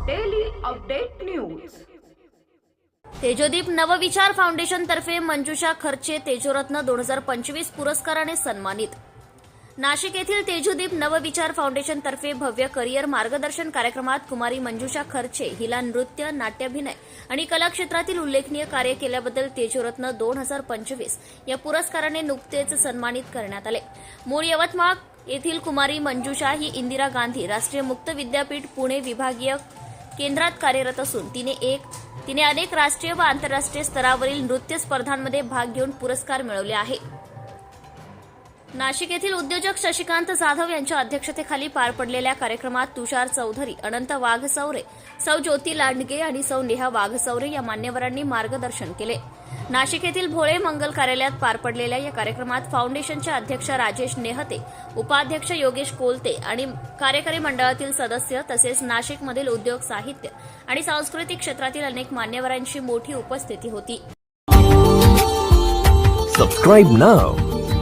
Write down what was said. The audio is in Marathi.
Update news Tejodeep Navavichar foundation तर्फे मंजुषा खर्चे तेजोरत्न दोन हजार पंचवीस पुरस्काराने सन्मानित. नाशिक येथील तेजोदीप नवविचार फाउंडेशन तर्फे भव्य करिअर मार्गदर्शन कार्यक्रमात कुमारी मंजुषा खर्चे हिला नृत्य नाट्याभिनय आणि कला क्षेत्रातील उल्लेखनीय कार्य केल्याबद्दल तेजोरत्न दोन हजार पंचवीस या पुरस्काराने नुकतेच सन्मानित करण्यात आले. मूळ यवतमाळ येथील कुमारी मंजुषा ही इंदिरा गांधी राष्ट्रीय मुक्त विद्यापीठ पुणे विभागीय केंद्रात कार्यरत असून तिने एक तिने अनेक राष्ट्रीय व आंतरराष्ट्रीय स्तरावरील नृत्य स्पर्धांमध्ये भाग घेऊन पुरस्कार मिळवले आहे नाशिक येथील उद्योजक शशिकांत जाधव यांच्या अध्यक्षतेखाली पार पडलेल्या कार्यक्रमात तुषार चौधरी अनंत वाघसौरे सौ ज्योती लांडगे आणि सौ नेहा वाघसौरे या मान्यवरांनी मार्गदर्शन केले. नाशिक येथील भोळे मंगल कार्यालयात पार पडलेल्या या कार्यक्रमात फाउंडेशनचे अध्यक्ष राजेश नेहते उपाध्यक्ष योगेश कोलते आणि कार्यकारी मंडळातील सदस्य तसेच नाशिकमधील उद्योग साहित्य आणि सांस्कृतिक क्षेत्रातील अनेक मान्यवरांची मोठी उपस्थिती होती.